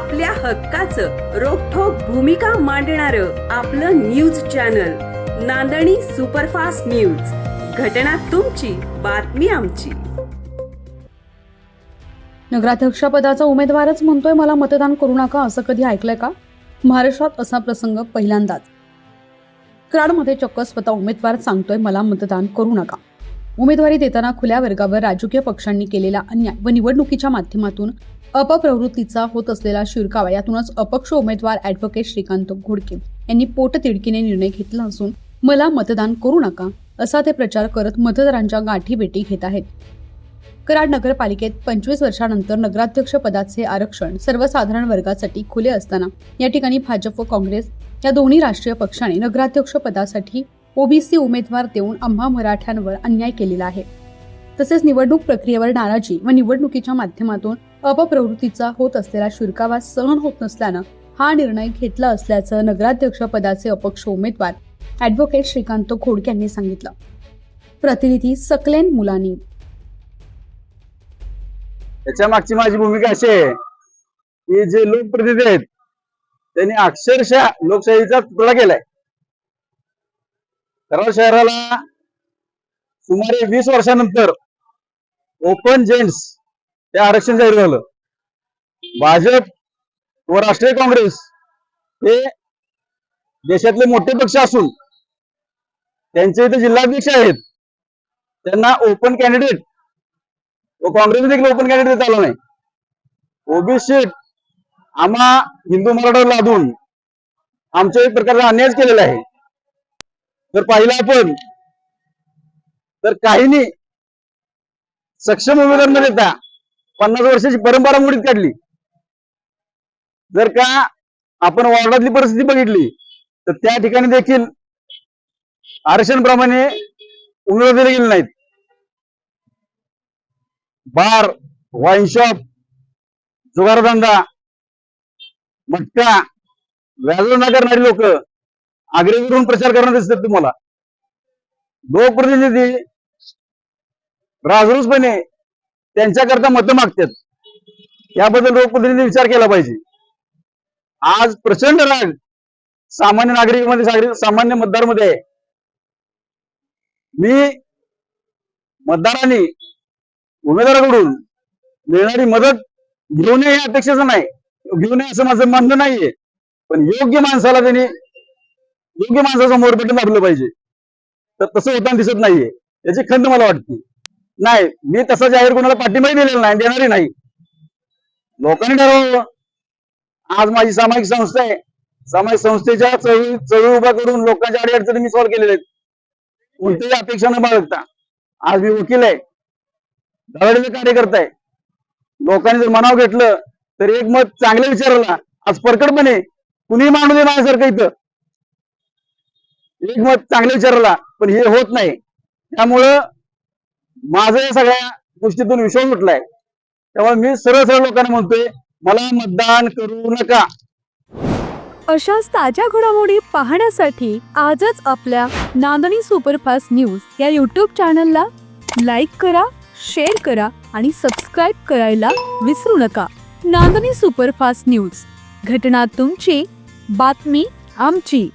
आपल्या हक्काचं रोखोक भूमिका मांडणार आपलं news channel Nandani superfast news. घटना तुमची बातमी आमची. नगराध्यक्षपदाचा उमेदवारच म्हणतोय मला मतदान करू नका असं कधी ऐकलंय का? महाराष्ट्रात असा प्रसंग पहिल्यांदाच. कराडमध्ये चक्क स्वतः उमेदवार सांगतोय मला मतदान करू नका. उमेदवारी देताना खुल्या वर्गावर राजकीय पक्षांनी केलेला अन्याय व निवडणुकीच्या माध्यमातून अपप्रवृत्तीचा होत असलेला शिरकावा यातूनच अपक्ष उमेदवार ॲडव्होकेट श्रीकांत घोडके यांनी पोटतिडकीने निर्णय घेतला असून मला मतदान करू नका असा ते प्रचार करत मतदारांच्या गाठी भेटी घेत आहेत. कराड नगरपालिकेत पंचवीस वर्षानंतर नगराध्यक्ष पदाचे आरक्षण सर्वसाधारण वर्गासाठी खुले असताना या ठिकाणी भाजप व काँग्रेस या दोन्ही राष्ट्रीय पक्षाने नगराध्यक्ष पदासाठी ओबीसी उमेदवार देऊन आम्हा मराठ्यांवर अन्याय केलेला आहे. तसेच निवडणूक प्रक्रियेवर नाराजी व निवडणुकीच्या माध्यमातून अपप्रवृत्तीचा होत असलेला शिरकावा सहन होत नसल्यानं हा निर्णय घेतला असल्याचं नगराध्यक्ष पदाचे अपक्ष उमेदवार ॲडव्होकेट श्रीकांत खोडक यांनी सांगितलं. प्रतिनिधी सकलेन मुलानी. त्याच्या मागची माझी भूमिका अशी आहे की जे लोकप्रतिनिधी आहेत त्यांनी अक्षरशः लोकशाहीचा तुकडा केलाय. कराड शहराला सुमारे वीस वर्षानंतर ओपन जेंट्स हे आरक्षण जाहीर झालं. भाजप व राष्ट्रीय काँग्रेस हे देशातले मोठे पक्ष असून त्यांचे इथे जिल्हाध्यक्ष आहेत. त्यांना ओपन कॅन्डिडेट व काँग्रेस देखील ओपन कॅन्डिडेट देता आला नाही. ओबीसी आम्हा हिंदू मराठा लादून आमच्या एक प्रकारचा अन्याय केलेला आहे. जर पाहिलं आपण. तर काहींनी सक्षम उमेदवार न देता पन्नास वर्षाची परंपरा मोडीत काढली. जर का आपण वॉर्डातली परिस्थिती बघितली तर त्या ठिकाणी देखील आरक्षणप्रमाणे उमेदवार दिले गेले नाहीत. बार वाईन शॉप जुगारधंदा मटका व्याज न करणारी लोक आग्रही प्रचार करणार दिसतात तुम्हाला. लोकप्रतिनिधी राजरूसपणे त्यांच्याकरता मतं मागतात. याबद्दल लोकप्रतिनिधी विचार केला पाहिजे. आज प्रचंड राग सामान्य नागरिकांमध्ये सामान्य मतदारमध्ये आहे. मी मतदारांनी उमेदवाराकडून मिळणारी मदत घेऊ नये हे अपेक्षेचं नाही. घेऊ नये असं माझं म्हणणं नाहीये. पण योग्य माणसाला त्यांनी योग्य माणसासमोर बटन दाबलं पाहिजे. तर तसं होताना दिसत नाहीये. याची खंत मला वाटते नाही मी तसा जाहीर कोणाला पाठिंबाही दिलेला नाही देणारही नाही. लोकांनी ठरवलं. आज माझी सामाजिक संस्था आहे. सामाजिक संस्थेच्या चळवळी चळवळी उभा करून लोकांच्या अडीअडचणी मी सॉल्व्ह केलेल्या आहेत. कोणतीही अपेक्षा न बाळगता. आज मी वकील आहे. धडाडीचे कार्यकर्ता आहे. लोकांनी जर मनाव घेतलं तर एक मत चांगलं विचारला आज परकटपणे कुणीही मांडू दे माझ्यासारखं इथं. एक मत चांगलं विचारला पण हे होत नाही. त्यामुळं माझं या सगळ्या गोष्टीतून विश्वास उठलाय. त्यामुळे मी सरळ सरळ लोकांना म्हणतोय मला मतदान करू नका. अशाच ताज्या घडामोडी पाहण्यासाठी आजच आपल्या नांदणी सुपरफास्ट न्यूज या यूट्यूब चॅनलला लाईक करा शेअर करा आणि सबस्क्राईब करायला विसरू नका. Nandani superfast news. घटना तुमची बातमी आमची.